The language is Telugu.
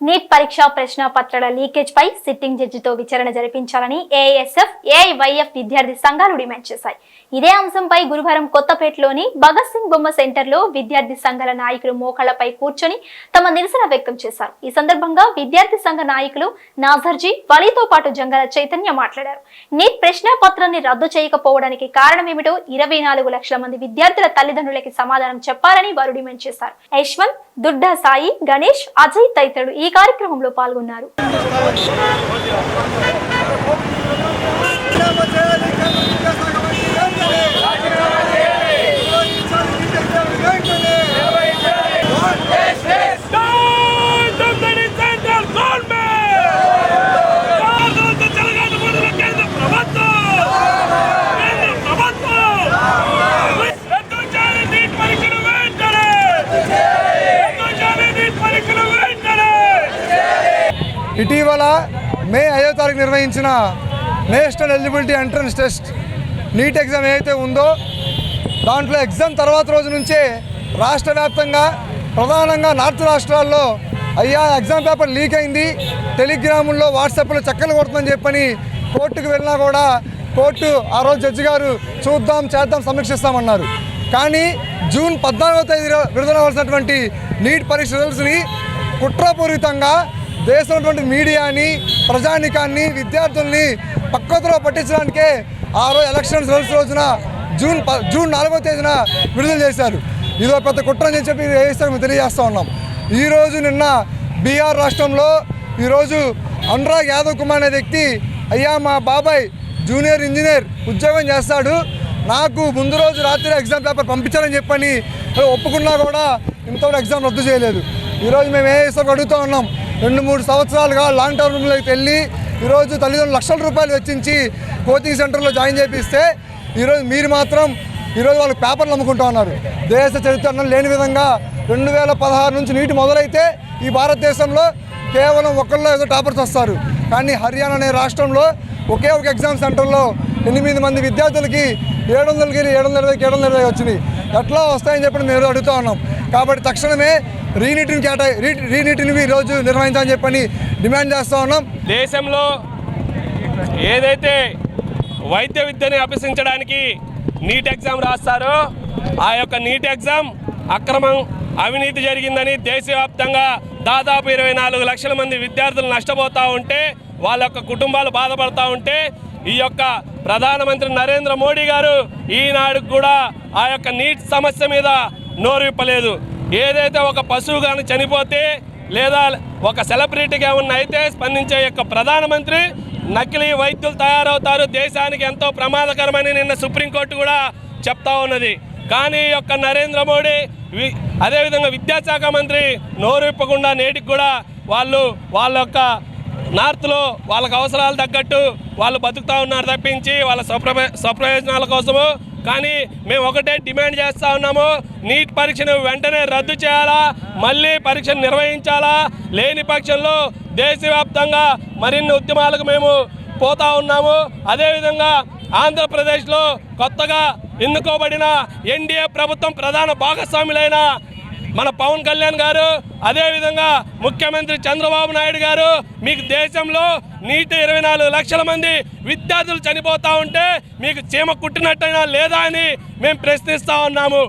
నీట్ పరీక్ష ప్రశ్న పత్రాల లీకేజ్ పై సిట్టింగ్ జడ్జితో విచారణ జరిపించాలని ఏఎస్ఎఫ్ ఏఐవైఎఫ్ విద్యార్థి సంఘాలు డిమాండ్ చేశాయి. ఇదే అంశంపై గురువారం కొత్తపేటలోని భగత్ సింగ్ బొమ్మ సెంటర్లో విద్యార్థి సంఘాల నాయకులు మోకాళ్ళపై కూర్చొని తమ నిరసన వ్యక్తం చేశారు. ఈ సందర్భంగా విద్యార్థి సంఘ నాయకులు నాజర్జీ వలీతో పాటు జంగల చైతన్య మాట్లాడారు. నీట్ ప్రశ్న పత్రాన్ని రద్దు చేయకపోవడానికి కారణమేమిటో ఇరవై నాలుగు లక్షల మంది విద్యార్థుల తల్లిదండ్రులకి సమాధానం చెప్పాలని వారు డిమాండ్ చేశారు. యశ్వంత్ దుడ్డా సాయి గణేష్ అజయ్ తదితరులు ఈ కార్యక్రమంలో పాల్గొన్నారు Down to the central government! భారత తెలంగాణ ప్రజల కేంద్ర ప్రభుత్వం! కేంద్ర ప్రభుత్వం! రద్దు చేయాలి నీట్ పరీక్షలు వెంటనే! రద్దు చేయాలి నీట్ పరీక్షలు వెంటనే! ఇటీవల మే ఐదో తారీఖు నిర్వహించిన national eligibility entrance test NEET exam ఏదైతే ఉందో దాంట్లో ఎగ్జామ్ తర్వాత రోజు నుంచే రాష్ట్ర వ్యాప్తంగా ప్రధానంగా నార్త్ రాష్ట్రాల్లో అయ్యా ఎగ్జామ్ పేపర్ లీక్ అయింది. టెలిగ్రాముల్లో వాట్సాప్లో చక్కలు కొడుతుందని చెప్పని కోర్టుకు వెళ్ళినా కూడా కోర్టు ఆ రోజు జడ్జి గారు చూద్దాం చేద్దాం సమీక్షిస్తామన్నారు. కానీ జూన్ పద్నాలుగో తేదీ విడుదలవలసినటువంటి నీట్ పరీక్ష రిజల్ట్స్ని కుట్రపూరితంగా దేశంలోటువంటి మీడియాని ప్రజానికాన్ని విద్యార్థుల్ని పక్కతో పట్టించడానికే ఆ రోజు ఎలక్షన్స్ రిజల్ట్స్ రోజున జూన్ ప జూన్ నాలుగో తేదీన విడుదల చేశారు. ఇదో పెద్ద కుట్ర అని చెప్పి వేస్తే మేము తెలియజేస్తూ ఉన్నాం. ఈరోజు నిన్న బీహార్ రాష్ట్రంలో ఈరోజు అనురాగ్ యాదవ్ కుమార్ అనే వ్యక్తి అయ్యా మా బాబాయ్ జూనియర్ ఇంజనీర్ ఉద్యోగం చేస్తాడు. నాకు ముందు రోజు రాత్రి ఎగ్జామ్ పేపర్ పంపించాలని చెప్పని ఒప్పుకున్నా కూడా ఇంతవరకు ఎగ్జామ్ రద్దు చేయలేదు. ఈరోజు మేము ఏ ఇస్తాం అడుగుతూ ఉన్నాం. రెండు మూడు సంవత్సరాలుగా లాంగ్ టర్మ్లోకి వెళ్ళి ఈరోజు తల్లిదండ్రులు లక్షల రూపాయలు వెచ్చించి కోచింగ్ సెంటర్లో జాయిన్ చేపిస్తే ఈరోజు మీరు మాత్రం ఈరోజు వాళ్ళు పేపర్లు అమ్ముకుంటూ ఉన్నారు. దేశ చరిత్ర లేని విధంగా రెండు వేల పదహారు నుంచి నీటి మొదలైతే ఈ భారతదేశంలో కేవలం ఒకళ్ళు ఏదో టాపర్స్ వస్తారు. కానీ హర్యానా అనే రాష్ట్రంలో ఒకే ఒక ఎగ్జామ్ సెంటర్లో ఎనిమిది మంది విద్యార్థులకి ఏడు వందలకి ఏడు వందల ఇరవైకి ఏడు వందల ఇరవై వచ్చింది ఎట్లా వస్తాయని చెప్పి మేము అడుగుతూ ఉన్నాం. కాబట్టి తక్షణమే రీనీటిని కేటాయి రీ రీనీటిని ఈరోజు నిర్వహించాలని చెప్పని డిమాండ్ చేస్తూ ఉన్నాం. దేశంలో ఏదైతే వైద్య విద్యని అభ్యసించడానికి నీట్ ఎగ్జామ్ రాస్తారో ఆ యొక్క నీట్ ఎగ్జామ్ అక్రమం అవినీతి జరిగిందని దేశవ్యాప్తంగా దాదాపు ఇరవై నాలుగు లక్షల మంది విద్యార్థులు నష్టపోతూ ఉంటే వాళ్ళ యొక్క కుటుంబాలు బాధపడతా ఉంటే ఈ యొక్క ప్రధానమంత్రి నరేంద్ర మోడీ గారు ఈనాడు కూడా ఆ యొక్క నీటి సమస్య మీద నోరు విప్పలేదు ఏదైతే ఒక పశువు కానీ చనిపోతే లేదా ఒక సెలబ్రిటీగా ఉన్న అయితే స్పందించే యొక్క ప్రధానమంత్రి నకిలీ వైద్యులు తయారవుతారు. దేశానికి ఎంతో ప్రమాదకరమని నిన్న సుప్రీంకోర్టు కూడా చెప్తా ఉన్నది. కానీ ఈ యొక్క నరేంద్ర మోడీ వి- అదేవిధంగా విద్యాశాఖ మంత్రి నోరు విప్పకుండా నేటికి కూడా వాళ్ళు వాళ్ళ యొక్క నార్త్లో వాళ్ళకి అవసరాలు తగ్గట్టు వాళ్ళు బతుకుతూ ఉన్నారు తప్పించి వాళ్ళ స్వప్రభ స్వప్రయోజనాల కోసము. కానీ మేము ఒకటే డిమాండ్ చేస్తూ ఉన్నాము. నీట్ పరీక్షను వెంటనే రద్దు చేయాలా? మళ్ళీ పరీక్షను నిర్వహించాలా? లేని పక్షంలో దేశవ్యాప్తంగా మరిన్ని ఉద్యమాలకు మేము పోతా ఉన్నాము. అదేవిధంగా ఆంధ్రప్రదేశ్లో కొత్తగా ఎన్నుకోబడిన ఎన్డీఏ ప్రభుత్వం ప్రధాన భాగస్వాములైన మన పవన్ కళ్యాణ్ గారు అదేవిధంగా ముఖ్యమంత్రి చంద్రబాబు నాయుడు గారు మీకు దేశంలో నీటి ఇరవై నాలుగు లక్షల మంది విద్యార్థులు చనిపోతూ ఉంటే మీకు చీమ కుట్టినట్టయినా లేదా అని మేము ప్రశ్నిస్తూ ఉన్నాము.